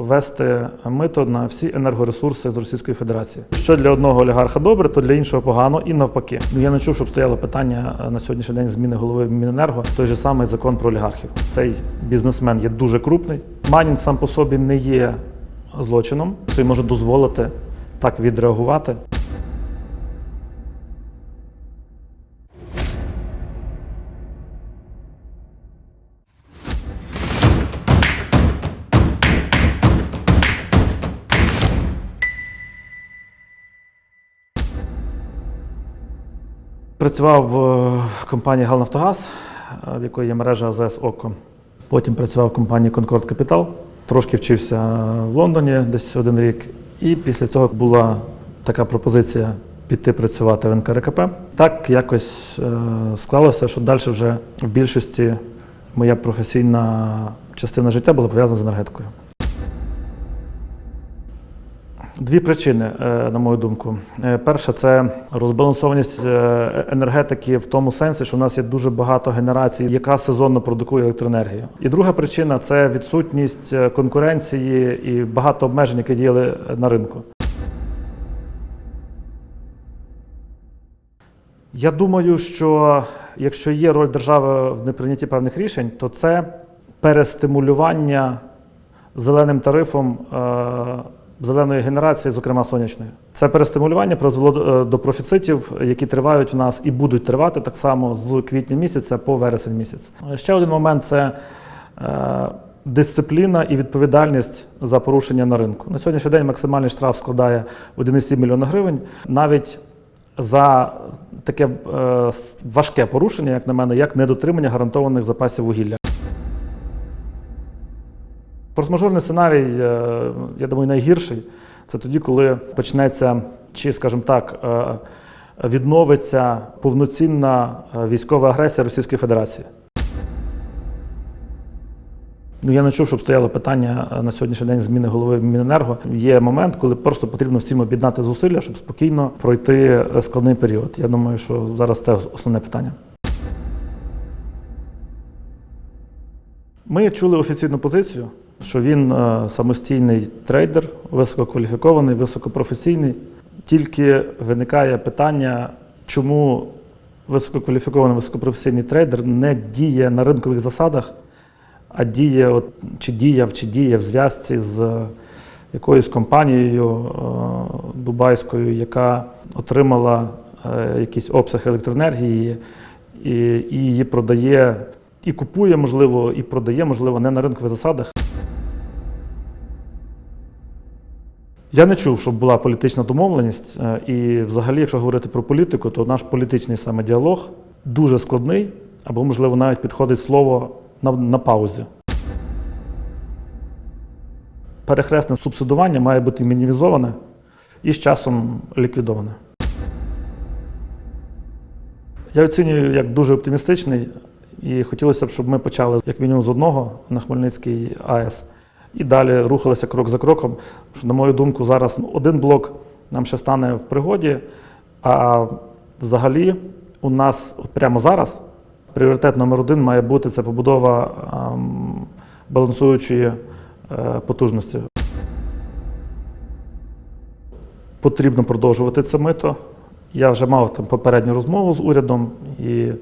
ввести мито на всі енергоресурси з Російської Федерації. Що для одного олігарха добре, то для іншого погано і навпаки. Я не чув, щоб стояло питання е, на сьогоднішній день зміни голови Міненерго. Той же самий закон про олігархів. Цей бізнесмен є дуже крупний. Майнінг сам по собі не є злочином. Це може дозволити так відреагувати. Працював в компанії Галнафтогаз, е, в якої є мережа АЗС ОКО. Потім працював в компанії Concord Capital. Трошки вчився в Лондоні десь один рік. І після цього була така пропозиція піти працювати в НКРКП. Так якось е, склалося, що далі вже в більшості моя професійна частина життя була пов'язана з енергетикою. Дві причини, е, на мою думку. Е, Перша це розбалансованість е, енергетики в тому сенсі, що в нас є дуже багато генерацій, яка сезонно продукує електроенергію. І друга причина це відсутність конкуренції і багато обмежень, які діяли на ринку. Я думаю, що якщо є роль держави в неприйнятті певних рішень, то це перестимулювання зеленим тарифом зеленої генерації, зокрема сонячної. Це перестимулювання призвело до- до профіцитів, які тривають в нас і будуть тривати так само з квітня місяця по вересень місяць. Ще один момент це е, дисципліна і відповідальність за порушення на ринку. На сьогоднішній день максимальний штраф складає 1,7 мільйона гривень. Навіть за таке е, важке порушення, як на мене, як недотримання гарантованих запасів вугілля. Форс-мажорний сценарій, е, я думаю, найгірший. Це тоді, коли почнеться, чи, скажімо так, е, відновиться повноцінна е, військова агресія Російської Федерації. Ну, я не чув, щоб стояло питання на сьогоднішній день зміни голови Міненерго. Є момент, коли просто потрібно всім об'єднати зусилля, щоб спокійно пройти складний період. Я думаю, що зараз це основне питання. Ми чули офіційну позицію, що він е, самостійний трейдер, висококваліфікований, високопрофесійний. Тільки виникає питання, чому висококваліфікований високопрофесійний трейдер не діє на ринкових засадах, а діє, от, чи діяв, чи діє в зв'язці з якоюсь компанією е, дубайською, яка отримала е, якийсь обсяг електроенергії і її продає, і купує, можливо, і продає, можливо, не на ринкових засадах. Я не чув, щоб була політична домовленість. е, І взагалі, якщо говорити про політику, то наш політичний саме діалог дуже складний, або, можливо, навіть підходить слово на, на паузі. Перехресне субсидування має бути мінімізоване і з часом ліквідоване. Я оцінюю як дуже оптимістичний, і хотілося б, щоб ми почали як мінімум з одного на Хмельницький АЕС і далі рухалися крок за кроком. Що, на мою думку, зараз один блок нам ще стане в пригоді, а взагалі у нас прямо зараз пріоритет номер один має бути це побудова ем, балансуючої е, потужності. Потрібно продовжувати це мито. Я вже мав там попередню розмову з урядом і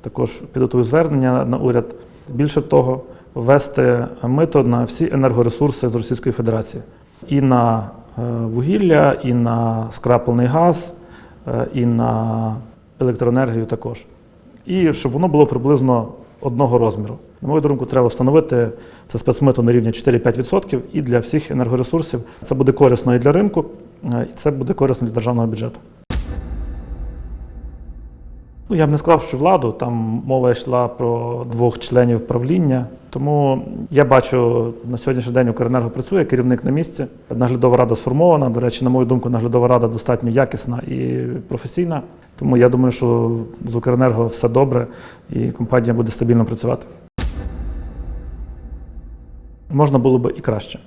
також підготую звернення на уряд. Більше того, ввести мито на всі енергоресурси з Російської Федерації. І на е, вугілля, і на скраплений газ, е, і на електроенергію також. І щоб воно було приблизно одного розміру. На мою думку, треба встановити це спецмито на рівні 4-5% і для всіх енергоресурсів. Це буде корисно і для ринку, е, і це буде корисно для державного бюджету. Ну, я б не сказав, що владу, там мова йшла про двох членів правління. Тому я бачу, на сьогоднішній день Укренерго працює, керівник на місці. Наглядова рада сформована. До речі, на мою думку, наглядова рада достатньо якісна і професійна. Тому я думаю, що з Укренерго все добре і компанія буде стабільно працювати. Можна було би і краще.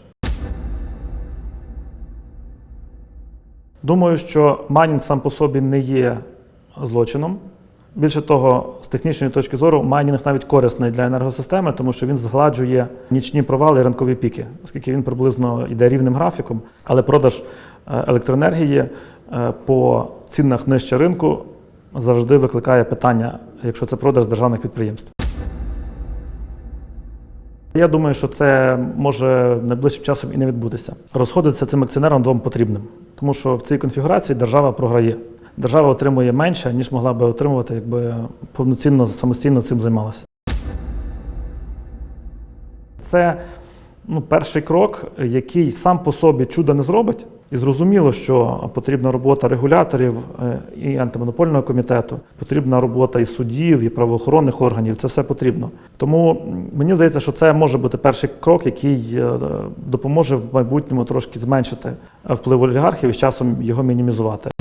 Думаю, що майнінг сам по собі не є злочином. Більше того, з технічної точки зору, майнінг навіть корисний для енергосистеми, тому що він згладжує нічні провали і ранкові піки, оскільки він приблизно йде рівним графіком, але продаж е, електроенергії е, по цінах нижче ринку завжди викликає питання, якщо це продаж державних підприємств. Я думаю, що це може найближчим часом і не відбутися. Розходитися цим акціонерам двом потрібним, тому що в цій конфігурації держава програє. Держава отримує менше, ніж могла би отримувати, якби повноцінно самостійно цим займалася. Це ну, перший крок, який сам по собі чуда не зробить. І зрозуміло, що потрібна робота регуляторів е, і антимонопольного комітету, потрібна робота і суддів, і правоохоронних органів. Це все потрібно. Тому мені здається, що це може бути перший крок, який е, допоможе в майбутньому трошки зменшити вплив олігархів і з часом його мінімізувати.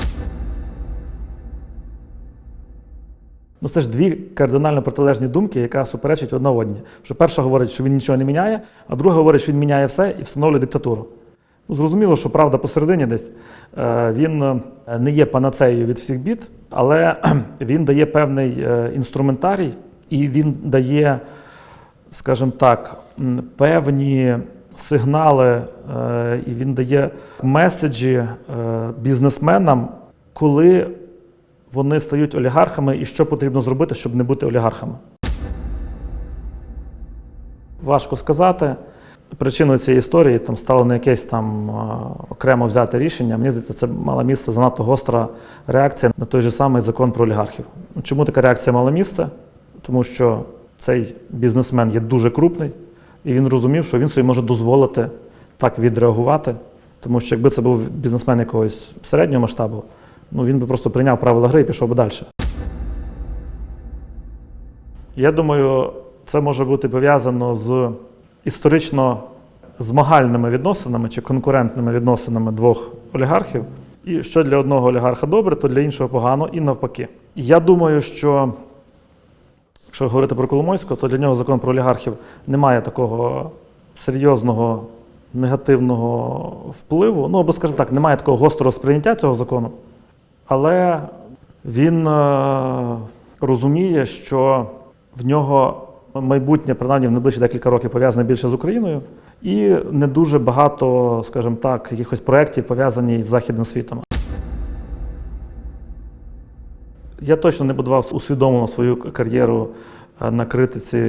Ну, це ж дві кардинально протилежні думки, яка суперечить одна одній. Що перша говорить, що він нічого не міняє, а друга говорить, що він міняє все і встановлює диктатуру. Ну, зрозуміло, що правда посередині десь Е, він е, не є панацеєю від всіх бід, але він дає певний е, інструментарій і він дає, скажімо так, певні сигнали, і він дає меседжі бізнесменам, коли вони стають олігархами і що потрібно зробити, щоб не бути олігархами. Важко сказати. Причиною цієї історії там стало не якесь там окремо взяте рішення. Мені здається, це мала місце занадто гостра реакція на той же самий закон про олігархів. Чому така реакція мала місце? Тому що цей бізнесмен є дуже крупний, і він розумів, що він собі може дозволити так відреагувати. Тому що якби це був бізнесмен якогось середнього масштабу, ну він би просто прийняв правила гри і пішов би далі. Я думаю, це може бути пов'язано з історично змагальними відносинами чи конкурентними відносинами двох олігархів. І що для одного олігарха добре, то для іншого погано, і навпаки. Я думаю, що якщо говорити про Коломойського, то для нього закон про олігархів не має такого серйозного негативного впливу. Ну або, скажімо так, немає такого гострого сприйняття цього закону. Але він е, розуміє, що в нього майбутнє, принаймні в найближчі декілька років, пов'язане більше з Україною, і не дуже багато, скажімо так, якихось проєктів пов'язані з західним світом. Я точно не будував усвідомлено свою кар'єру е, на критиці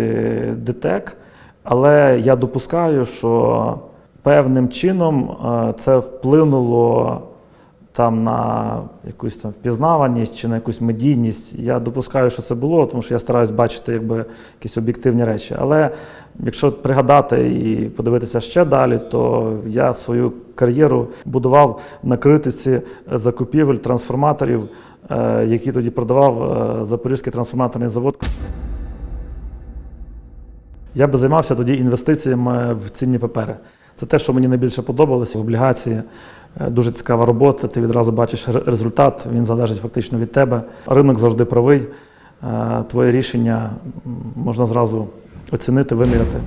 ДТЕК, але я допускаю, що певним чином е, це вплинуло там на якусь там впізнаваність чи на якусь медійність. Я допускаю, що це було, тому що я стараюсь бачити якби, якісь об'єктивні речі. Але якщо пригадати і подивитися ще далі, то я свою кар'єру будував на критиці закупівель трансформаторів, е, які тоді продавав е, Запорізький трансформаторний завод. Я би займався тоді інвестиціями в цінні папери. Це те, що мені найбільше подобалося, облігації. Е, Дуже цікава робота, ти відразу бачиш результат, він залежить фактично від тебе. Ринок завжди правий. Е, Твоє рішення можна зразу оцінити, виміряти.